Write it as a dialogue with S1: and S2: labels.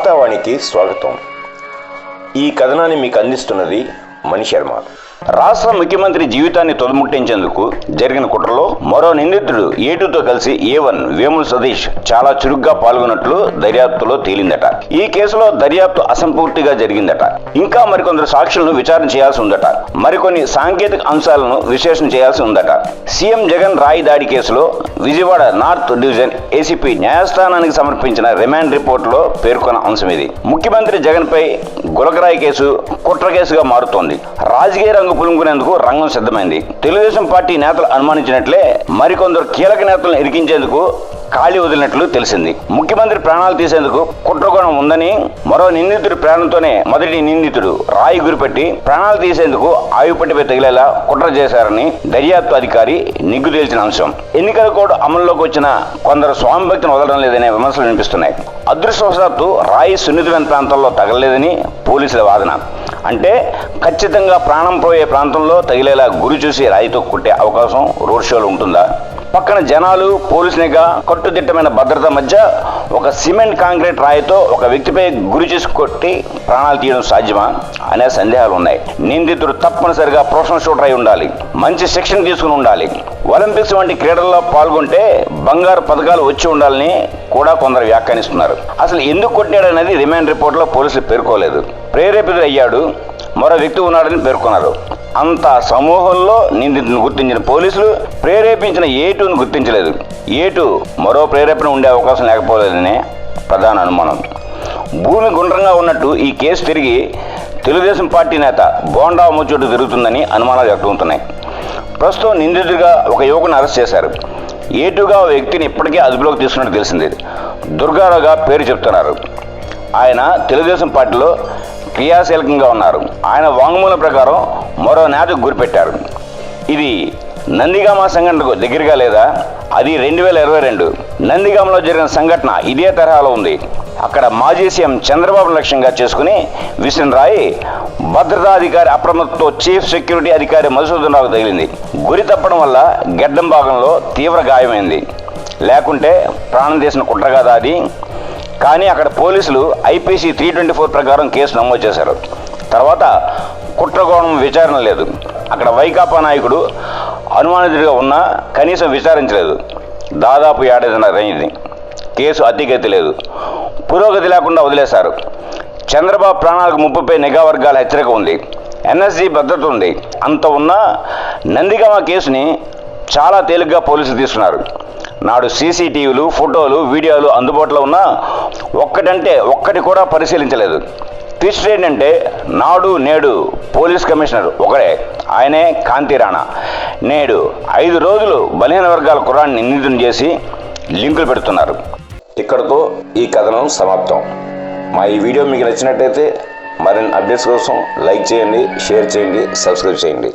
S1: వార్తావాణికి స్వాగతం. ఈ కథనాన్ని మీకు అందిస్తున్నది మణి శర్మ రాష్ట్ర ముఖ్యమంత్రి జీవితాన్ని తొలముట్టించేందుకు జరిగిన కుట్రలో మరో నిందితుడు ఏటుతో కలిసి ఏ వన్ వేముల సతీష్ చాలా చురుగ్గా పాల్గొన్నట్లు దర్యాప్తులో తేలిందట. ఈ కేసులో దర్యాప్తు అసంపూర్తిగా జరిగిందట. ఇంకా మరికొందరు సాక్షులను విచారణ చేయాల్సి ఉందట. మరికొన్ని సాంకేతిక అంశాలను విశ్లేషణ చేయాల్సి ఉందట. సీఎం జగన్ రాయి దాడి కేసులో విజయవాడ నార్త్ డివిజన్ ఏసీపీ న్యాయస్థానానికి సమర్పించిన రిమాండ్ రిపోర్టులో పేర్కొన్న అంశం ఇది. ముఖ్యమంత్రి జగన్ పై గులకరాయి కేసు కుట్ర కేసుగా మారుతోంది. రాజకీయ రంగు పులుముకునేందుకు రంగం సిద్ధమైంది. తెలుగుదేశం పార్టీ నేతలు అనుమానించినట్లే మరికొందరు కీలక నేతలను ఇరికించేందుకు ఖాళీ వదిలినట్లు తెలిసింది. ముఖ్యమంత్రి ప్రాణాలు తీసేందుకు కుట్రకోణం ఉందని మరో నిందితుడి ప్రాణంతోనే మొదటి నిందితుడు రాయి గురిపెట్టి ప్రాణాలు తీసేందుకు ఆయుపట్టిపై తగిలేలా కుట్ర చేశారని దర్యాప్తు అధికారి నిగ్గు తేల్చిన అంశం. ఎన్నికల కోడ్ అమల్లోకి వచ్చిన కొందరు స్వామి భక్తిని వదలడం లేదనే విమర్శలు వినిపిస్తున్నాయి. అదృష్టవశాత్తు రాయి సున్నితమైన ప్రాంతాల్లో తగలలేదని పోలీసుల వాదన. అంటే ఖచ్చితంగా ప్రాణం పోయే ప్రాంతంలో తగిలేలా గురి చూసి రాయితో కొట్టే అవకాశం రోడ్ షోలో ఉంటుందా? పక్కన జనాలు పోలీసు నిఘా కట్టుదిట్టమైన భద్రత మధ్య ఒక సిమెంట్ కాంక్రీట్ రాయితో ఒక వ్యక్తిపై గురి చేసి కొట్టి ప్రాణాలు తీయడం సాధ్యమా? అనే సందేహాలు ఉన్నాయి నిందితుడు తప్పనిసరిగా ప్రొఫెషనల్ షూటర్ అయి ఉండాలి. మంచి శిక్షణ తీసుకుని ఉండాలి. ఒలింపిక్స్ వంటి క్రీడల్లో పాల్గొంటే బంగారు పథకాలు వచ్చి ఉండాలని కూడా కొందరు వ్యాఖ్యానిస్తున్నారు. అసలు ఎందుకు కొట్టాడనేది రిమాండ్ రిపోర్ట్లో పోలీసులు పేర్కోలేదు. ప్రేరేపితుడు అయ్యాడు మరో వ్యక్తి ఉన్నాడని పేర్కొన్నారు. అంత సమూహంలో నిందితుని గుర్తించిన పోలీసులు ప్రేరేపించిన ఏటును గుర్తించలేదు. ఏటు మరో ప్రేరేపణ ఉండే అవకాశం లేకపోలేదనే ప్రధాన అనుమానం. భూమి గుండ్రంగా ఉన్నట్టు ఈ కేసు తిరిగి తెలుగుదేశం పార్టీ నేత బోండా ముచ్చోటు తిరుగుతుందని అనుమానాలు వ్యక్తమవుతున్నాయి ప్రస్తుతం నిందితుడిగా ఒక యువకుని అరెస్ట్ చేశారు. ఏటుగా ఓ వ్యక్తిని ఇప్పటికే అదుపులోకి తీసుకున్నట్టు తెలిసింది. దుర్గారావుగా పేరు చెప్తున్నారు. ఆయన తెలుగుదేశం పార్టీలో క్రియాశీలకంగా ఉన్నారు. ఆయన వాంగ్మూలం ప్రకారం మరో నేతకు గురిపెట్టారు ఇది నందిగామ సంఘటనకు దగ్గరగా లేదా? అది రెండు వేల ఇరవై రెండు. నందిగామలో జరిగిన సంఘటన ఇదే తరహాలో ఉంది. అక్కడ మాజీ సీఎం చంద్రబాబు లక్ష్యంగా చేసుకుని విసిన రాయి భద్రతాధికారి అప్రమత్తతో చీఫ్ సెక్యూరిటీ అధికారి మధుసూదన్ రావుకు తగిలింది. గురి తప్పడం వల్ల గెడ్డం భాగంలో తీవ్ర గాయమైంది. లేకుంటే ప్రాణం తీసిన కుట్ర కదా అది? కానీ అక్కడ పోలీసులు ఐపీసీ త్రీ ట్వంటీ ఫోర్ ప్రకారం కేసు నమోదు చేశారు. తర్వాత కుట్రకోణం విచారణ లేదు. అక్కడ వైకాపా నాయకుడు అనుమానితుడిగా ఉన్నా కనీసం విచారించలేదు. దాదాపు ఏడాదిన్నర అయింది. కేసు అతిగతి లేదు. పురోగతి లేకుండా వదిలేశారు. చంద్రబాబు ప్రాణాలకు ముప్పుపై నిఘా వర్గాల హెచ్చరిక ఉంది. ఎన్ఎస్జీ భద్రత ఉంది. అంత ఉన్నా నందిగామ కేసుని చాలా తేలిగ్గా పోలీసులు తీసుకున్నారు. నాడు సీసీటీవీలు ఫోటోలు వీడియోలు అందుబాటులో ఉన్నా ఒక్కటంటే ఒక్కటి కూడా పరిశీలించలేదు. ట్విస్ట్ ఏంటంటే నాడు నేడు పోలీస్ కమిషనర్ ఒకడే. ఆయనే కాంతి రాణా. నేడు ఐదు రోజులు బలహీన వర్గాల కురాన్ని నిందితుని చేసి లింకులు పెడుతున్నారు.
S2: ఇక్కడతో ఈ కథనం సమాప్తం. మా ఈ వీడియో మీకు నచ్చినట్టయితే మరిన్ని అప్డేట్స్ కోసం లైక్ చేయండి షేర్ చేయండి సబ్స్క్రైబ్ చేయండి.